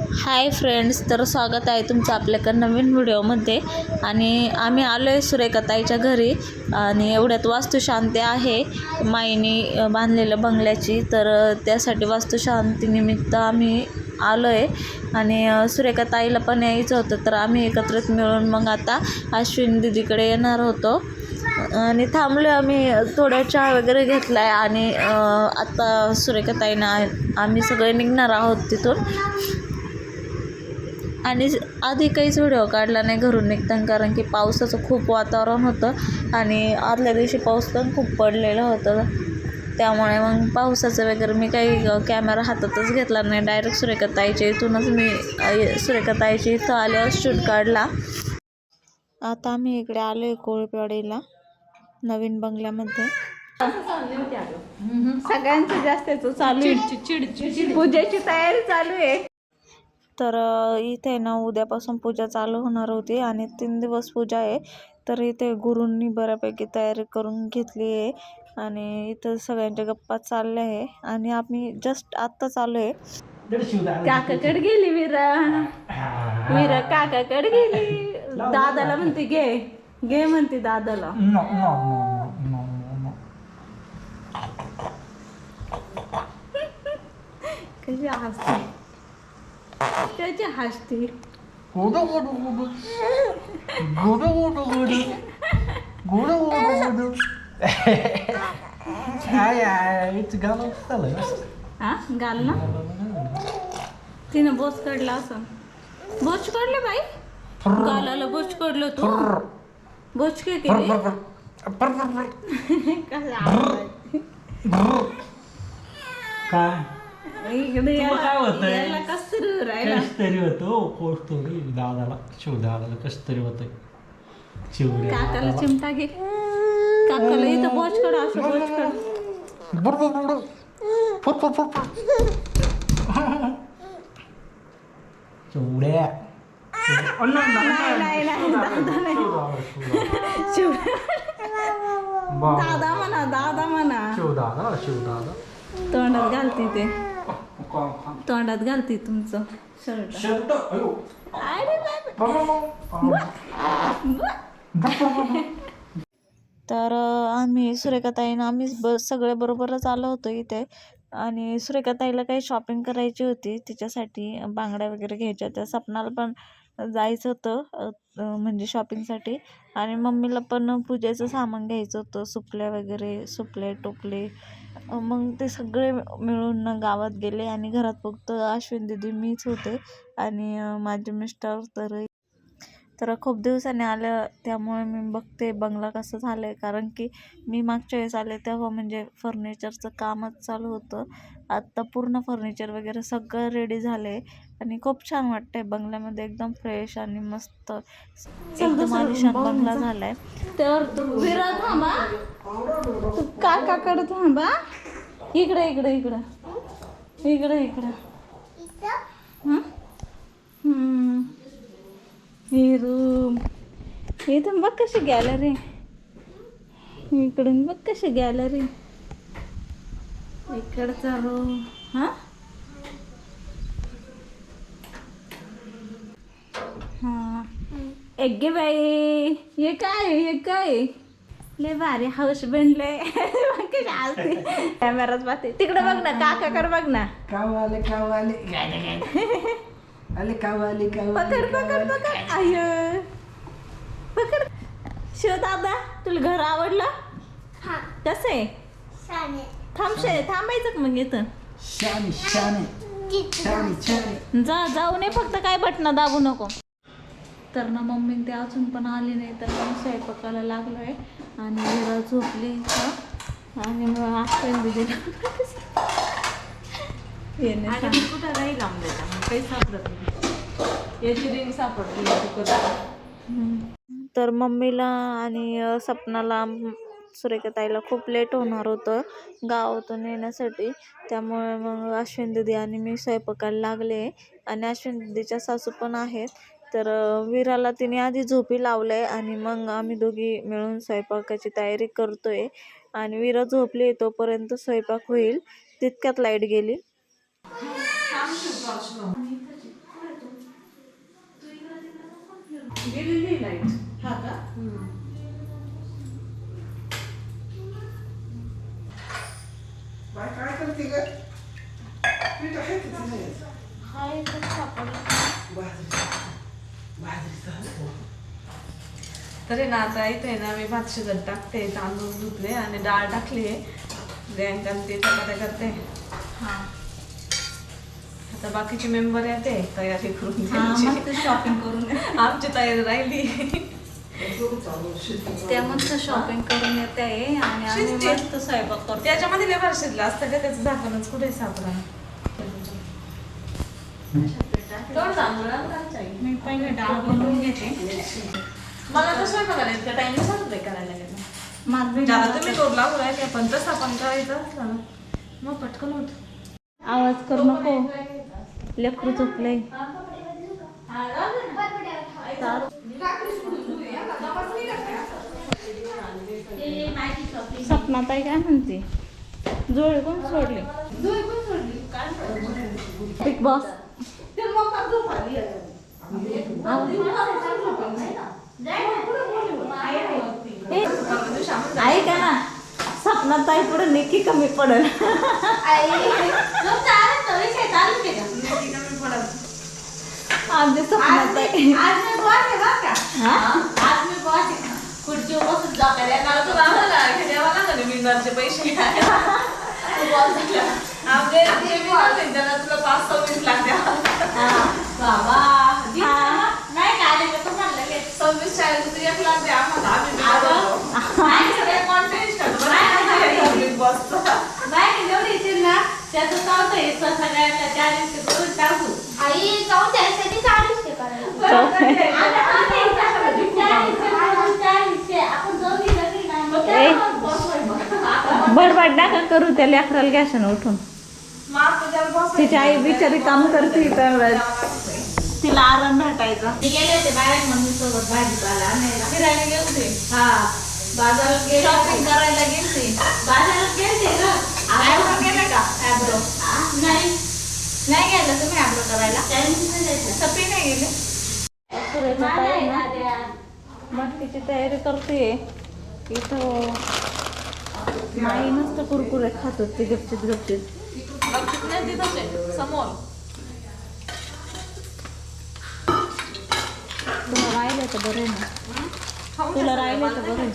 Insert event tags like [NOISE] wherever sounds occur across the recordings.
Hi friends तर स्वागत आहे तुमचं आपल्याकडं नवीन व्हिडिओमध्ये. आणि आम्ही आलो आहे सुरेखाताईच्या घरी. आणि एवढ्यात वास्तुशांती आहे. माईने बांधलेलं बंगल्याची. तर त्यासाठी वास्तुशांतीनिमित्त आम्ही आलो आहे आणि सुरेखाताईला पण यायचं होतं तर आम्ही एकत्रित मिळून मग आता अश्विन दिदीकडे येणार होतो. आणि थांबलो आम्ही थोडा चहा वगैरे घेतला आहे आणि आत्ता आता सुरेखाताईनं आम्ही सगळे निघणार आहोत तिथून. आणि आधी काहीच व्हिडिओ काढला नाही घरून निघताना कारण की पावसाचं खूप वातावरण होतं आणि आदल्या दिवशी पाऊस पण खूप पडलेलं होतं. त्यामुळे मग पावसाचं वगैरे मी काही कॅमेरा हातातच घेतला नाही. डायरेक्ट सुरेखाताईच्या इथूनच मी सुरेखाताईच्या इथं आल्यावर शूट काढला. आता आम्ही इकडे आलो आहे कोळपेवाडीला नवीन बंगल्यामध्ये. सगळ्यांचं जास्त चालू आहे. पूजेची तयारी चालू आहे. तर इथे ना उद्यापासून पूजा चालू होणार होती आणि तीन दिवस पूजा आहे. तर इथे गुरूंनी बऱ्यापैकी तयारी करून घेतली आहे आणि इथं सगळ्यांच्या गप्पा चालल्या आहे आणि आम्ही जस्ट आत्ताच आलो आहे. काकाकडे गेली विरा. विरा काकाकडे गेली. दादाला म्हणते घे घे म्हणते दादाला. कशी हसते. कशी हसते gudu. Gudu, gudu, gudu. Gudu, gudu, gudu. Ai, ai, it's gonna tell us. हा घाल ना तिनं बोच काढला असं बोच काढले बाई गालाला बोच काढलं तू बोच काय केली. काय इकडे तुला काय होतंय? याला कसं तरी राहिला? कस तरी होतो दादाला शिव दादाला कस तरी शिव काकाला चिमटा घे. काकाला इथं बोच काढ असं बोच काढ बरोबर चिवड्या. नाही नाही नाही दादा नाही. शिव दादा म्हणा दादा म्हणा. शिव दादा शिव दादा तोंडात घालती ते. [LAUGHS] तोंडात घालती तुमचं. शर्ट. तर आम्ही सुरेखाताईनं आम्ही ब सगळे बरोबरच आलो होतो इथे. आणि सुरेखाताईला काही शॉपिंग करायची होती. तिच्यासाठी बांगड्या वगैरे घ्यायच्या होत्या. सपनाला पण जायचं होतं म्हणजे शॉपिंगसाठी आणि मम्मीला पण पूजेचं सामान घ्यायचं होतं. सुपल्या वगैरे सुपले टोपले मग ते सगळे मिळून गावात गेले आणि घरात फक्त अश्विन दिदी मीच होते आणि माझे मिस्टर तर तर खूप दिवसांनी आलं त्यामुळे मी बघते बंगला कसं झालं आहे कारण की मी मागच्या वेळेस आले तेव्हा म्हणजे फर्निचरचं कामच चालू होतं. आत्ता पूर्ण फर्निचर वगैरे सगळं रेडी झालं आहे आणि खूप छान वाटतं आहे बंगल्यामध्ये एकदम फ्रेश आणि मस्त. एकदम आलिशान बंगला झाला आहे तर तू विरा थांबा. तू काकाकडे थांबा. इकडे इकडे इकडं. इकडे इकडं. हं? रूम इथून बघ कशी गॅलरी इकडून बघ कशी गॅलरी इकडचा रूम हा हा एक गे बाई हे काय हे काय लय भारी हाऊस बनले कॅमेराच पाहते तिकडे बघ ना काकाकडे बघ ना काव आले काव आले आले काव आले काव पकड पकड पकड. आय पकड. शिव दादा तुला घर आवडलं? कसं आहे? थांब शे थांबायचं का मग इथं? शाने शाने. शाने शाने. जा जाऊ नये फक्त काय बटणं दाबू नको. तर ना मम्मी ते अजून पण आली नाही तर मग स्वयंपाकाला लागलो आहे आणि हिरा झोपली आणि मग आजपर्यंत दिदीला येणे. कुठं नाही लांब देता काही सापडत नाही. याची रिंग हम्म. तर मम्मीला आणि सपनाला सुरेखाताईला खूप लेट होणार होतं गावातून येण्यासाठी. त्यामुळे मग अश्विन दिदी आणि मी स्वयंपाकाला लागले. आणि अश्विन दिदीच्या सासू पण आहेत. तर वीराला तिने आधी झोपी लावलं आहे आणि मग आम्ही दोघी मिळून स्वयंपाकाची तयारी करतोय. आणि वीरा झोपली तोपर्यंत स्वयंपाक होईल. तितक्यात लाइट गेली. गेलेली लाइट हा का? बाय काय करते ग? पीठ आहे किती नाही हा हलवा. तरी ना आता इथे आहे ना मी भात शिजत टाकते तांदूळ धुतले आणि डाळ टाकली प्रियांका ते चपात्या करते. हा. आता बाकीचे मेंबर येते तयारी करून शॉपिंग करून आमची तयारी राहिली. त्या मस्त शॉपिंग करून येते आहे आणि आम्ही. मस्त स्वयंपाक करतो. त्याच्यामध्ये लेबर शिजलं असतं का? त्याचं झाकणच कुठे सापडा मी पहिले डाळ बनवून घेते. मला तर स्वयंपाकाला इतका टाइम सांगतोय करायला माझं ज्यादा तुम्ही रोड लागू राहिले पण तसं आपण करायचं असलं ना. मग पटकन होत. आवाज करू नको. लेकरू झोपलंय. सपनाताई काय म्हणते? जोडी कोण सोडली? बिग बॉस आहे का ना? सपनाताई पुढे निकी कमी पडेल. आमची सपनाताई हा? मिळणारचे पैसे. आमचे जे विनर आहेत त्यांना तुला पाच सव्वीस लाख द्या सव्वीस चाळीस तरी एक लाख द्या आम्हाला. आम्ही winner होतो. सगळे content काढू. बरं, Big Boss चं. आई जाऊन त्यासाठी चाळीस ते करायला. बडबड नका करू त्या लेकराला घ्याशन उठून. तिची आई बिचारी काम करते तर तिला आराम भेटायचा. गेले होते बाहेर मम्मी सोबत भाजीपाला आणायला. फिरायला गेलते हा. बाजारात गेले शॉपिंग करायला गेलते बाजारात गेलते का नाही. नाही गेलं तुम्ही आयब्रो करायला. सपी नाही गेले. मटकीची तयारी करते. इथं माई मस्त कुरकुरे खात होते गपचित गपचित. समोर. तुला राहिलं तर बरं आहे ना. तुला राहिलं तर बरं.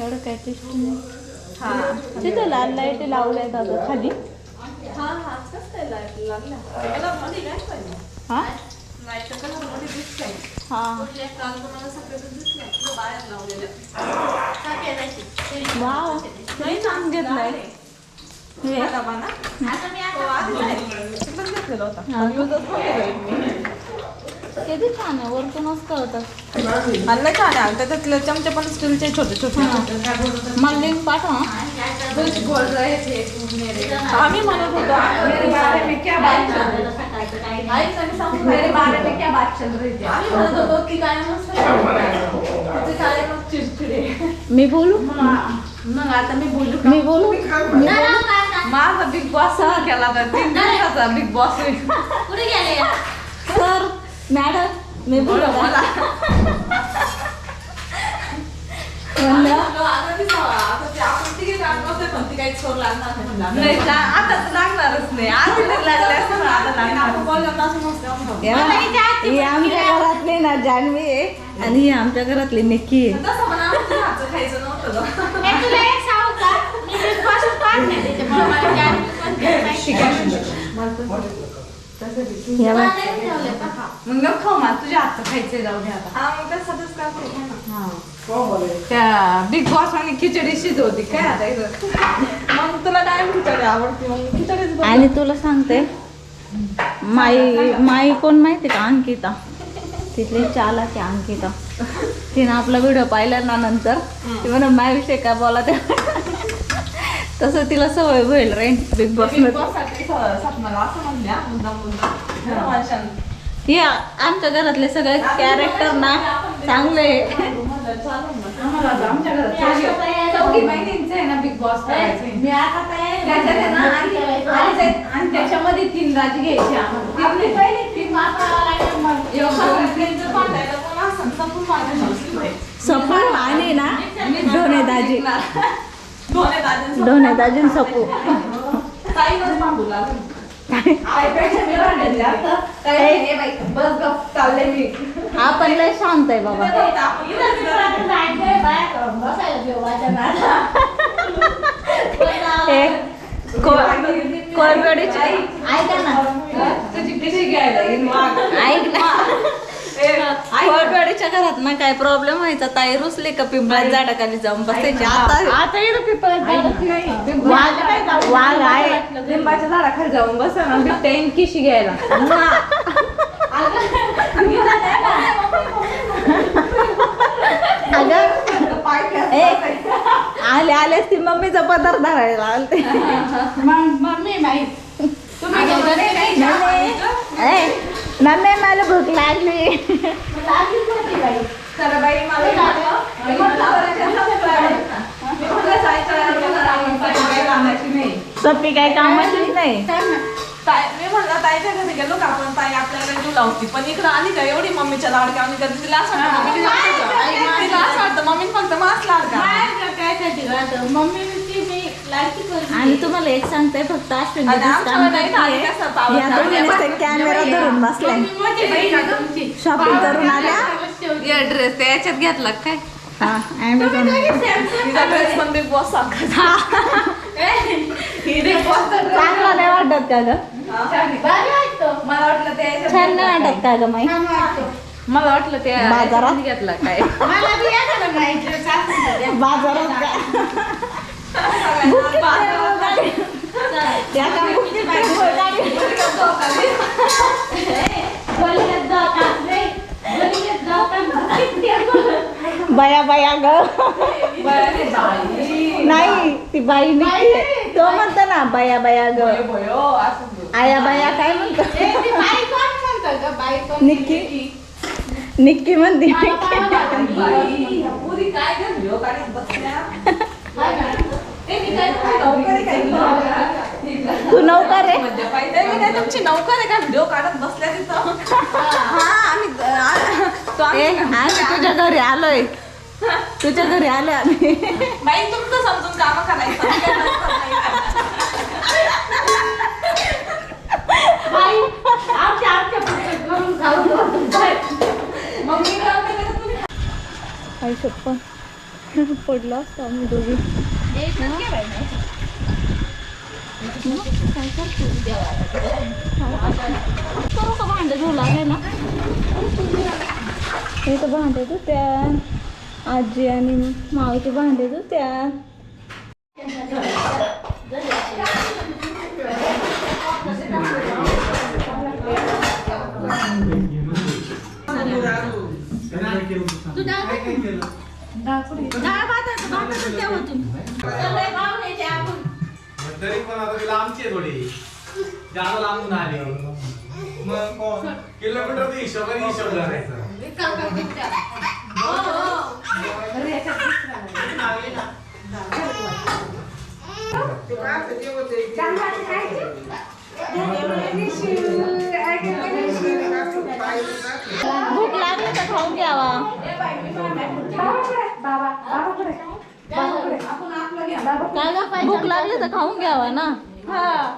एवढं काय टेस्ट नाही. हा. तिथे लाल लाइट लावल्या दादा खाली. हा हा काय मध्ये काय पाहिजे हा? लाईटच्या कलरमध्ये दिसतंय. हा. काल तुम्हाला सगळं दिसलं तो बाहेर लावलेलं. वाव. किती छान घेतलंय. हे. घेतलेला होता हा. मी. किती छान आहे वरतूनच कळतं आणि लय छान आहे. त्याच्यातले चमचे पण स्टीलचे छोटे छोटे. मला लिंक पाठवा आम्ही म्हणत होतो मेरे बारे में क्या बात चल रही है? आई सांग सांग मेरे बारे में क्या बात चल रही थी आम्ही म्हणत होतो की काय मस्त तिचे काय मग चिडचिडे. मी बोलू? मग आता मी बोलू मी बोलू? माझा बिग बॉस केला तर तीन दिवसाचा बिग बॉस सर मॅडम मी बोलू. ही आमच्या घरातली ना जान्हवी आहे आणि ही आमच्या घरातली निक्की आहे. या मला बघ. नाही ठेवलं का? मग नको खाऊ मला तुझ्या हातचं खायचंय जाऊ दे आता. हा मग तसंच करते खा ना. हो. बरे त्या बिग बॉस आणि खिचडी शिजवती काय आता इथं? मग तुला काय खिचडी आवडते? मग खिचडीच बनव. आणि तुला सांगते माई माई कोण माहिती का अंकिता? तिथली चालाक आहे अंकिता. तिनं आपला व्हिडिओ पाहिला ना नंतर. ती म्हणून माझ्याविषयी काय बोला ते तसं तिला सवय होईल रे बिग बॉस. हे आमच्या घरातले सगळे कॅरेक्टर ना चांगले आणि- आणि त्याच्यामध्ये तीन राजी घ्यायची आम्हाला. आणि ना ढोणे दाजी. दाजी आणि सपू ताईनंच बांधू लागलं. आईपेक्षा मी भांडण जास्त. ताई म्हणे, "ए बाई, बस गप चालले मी. आपण लय शांत आहे बाबा. ए [LAUGHS] कोळपेडीची ऐका ना. ऐक ना. कोळपेडीच्या घरात ना काय प्रॉब्लेम व्हायचा? ताई रुसले का पिंपळात झाडाखाली जाऊन बसायची? आता आता इथं पिपळात वाघ आहे. लिंबाच्या झाडाखाली जाऊन बसा ना बिबट्या येईन किशी घ्यायला. अगं ए आले आलेच ती मम्मीचा पदार्थ धरायला आलते. मम्मी बाई तुम्ही ए मम्मी मला भूक लागली. चला. बाई. सप्पी काय कामाचीच नाही. ताई- मी म्हणलं ताईच्या घरी गेलो का आपण? ताई आपल्याला जीव लावती. पण इकडं आली का? एवढी मम्मीच्या लाडक्या आणि कधी तिला असं वाटतं. तिला असं मम्मीने फक्त मास लाडका. मम्मी ती मी. आणि तुम्हाला एक सांगते फक्त अश्विन कॅमेरा धरून बसलाय. शॉपिंग करून आल्या? या ड्रेस याच्यात घेतला काय? हा ही. चांगला नाही वाटत का ग? भारी वाटतं. मला वाटलं त्या याच्यात छान नाही वाटत का ग माई? छान वाटतं. मला वाटलं त्या बाजारात? घेतला काय. बाजारात बया बया ग. नाही ती बाई निघते. तो म्हणतो ना बया बया ग. आया बाया काय म्हणतो? निक्की? निक्की म्हणते. [LAUGHS] तू नौकर रे मी काय तुमची नौकर आहे का? व्हिडिओ काढत बसल्या तिथं? हा आम्ही आ- तो आम्ही- ए आम्ही तुझ्या घरी आलोय. तुझ्या घरी आलोय आम्ही. बाई तुमचं समजून काम करायचं. काय नाही. बाई, आमच्या आमच्या पुढचं करून खाऊ नको. बाई. मग मी काय तुम्ही आई पडलो असतो आम्ही दोघी. करू का भांडे धुला लागले ना हे तर भांडे धुत्या आजी आणि मावची भांडे धुत्या तरी पण आता तिला आमची आहे थोडी. जादा लांबून आली. मग कोण? किलोमीटर हिशोबाने हिशोब करायचा भूक लागली तर खाऊन घ्यावा. काय गं? भूक लागली तर खाऊन घ्यावा ना.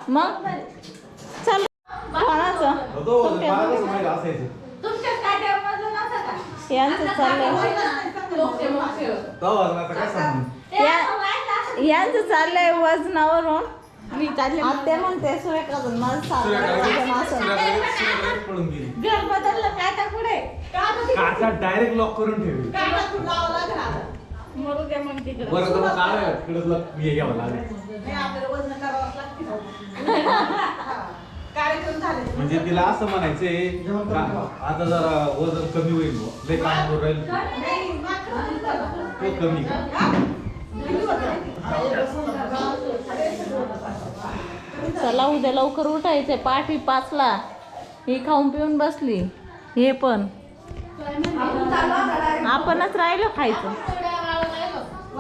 मग? चल. कोणाचं मला? यांचं चाललंय. सांगू. यांचं चाललंय वजनावरून. आत्या म्हणते सुरेखाचं माझं चाललंय. वजन असं पळून गेली. घर बदललं काय आता पुढे? काका डायरेक्ट लॉक करून ठेवली. मरू द्या मग तिकडं. बरं तर मग काय तिकडे लॉक हे घ्यावं लागेल. म्हणजे तिला असं म्हणायचंय का आता जरा वजन कमी होईल बुवा. लय काम करून राहील तो. कमी कर. चला उद्या लवकर उठायचंय. पाठी पाचला. ही खाऊन पिऊन बसली. हे पण. आपणच राहिलो खायचं. राहिलो.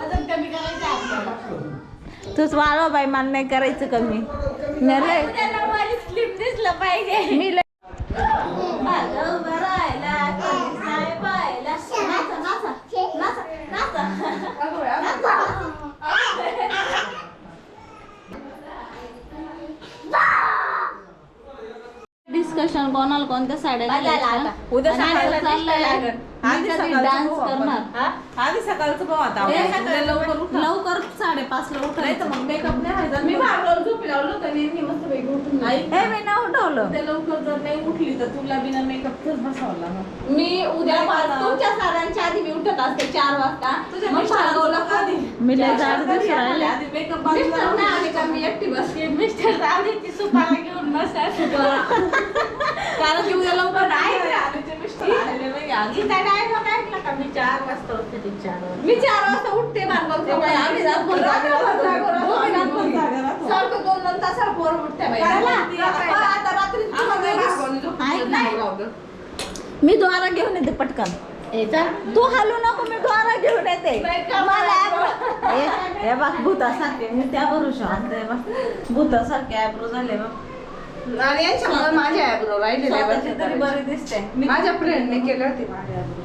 वजन कमी करायचं आपल्याला. तूच वाळवा बाई मला नाही करायचं कमी. स्लिप दिसलं पाहिजे. मी. डिस्कशन कोणाला कोणत्या साड्या. उद्या चाललंय, कधी डान्स. करणार हा? आधी सकाळचं पाहू आता लवकर उठा. लवकर साडेपाच ला नाही तर उठायचं मग मेकअप नाही मी बाहेर झोपी लावलं तर नेहमी मस्त पैकी उठून हे मी ना उठवलं उद्या लवकर जर नाही उठली तर तुला बिना मेकअपच लागणार मी उद्या नाही. तुमच्या सारांच्या आधी मी उठत असते चार वाजता तुझ्या मग भागवलं आधी. मी लय जाड आले. राहिले. आधी मेकअप मिस्टर नाही आले का मी एकटी बसते मिस्टर आले ती सुपाला घेऊन बसायचं [LAUGHS] कारण की उद्या लवकर नाही आलीचे मिस्टर आलेले नाही. गीता डायलॉग ऐकला का मी चार वाजता उठते ती चार वाजता मी चार वाजता उठते भांडवल ते बाई, आम्ही रात्रभर जागे राहतो. दोघी रात्रभर जागे राहतो. सारखं दोन दोन तासाला पोर उठते बाई करायला? हा, आता रात्री आम्हाला नाही भांडवल झोपून ऐक देत ना. नाही राहू दे. मी द्वारा घेऊन येते पटकन. तू हलू नको मी द्वारा घेऊन येते का? मला हे- हे बघ भूतासारखे मी त्या भरोशा आणते बघ भूतासारखे आयब्रो झाले बघ आणि यांच्यामुळे माझे आयब्रो राहिले स्वतःचे तरी बरे दिसते माझ्या फ्रेंडने केले होते माझे eyebrow.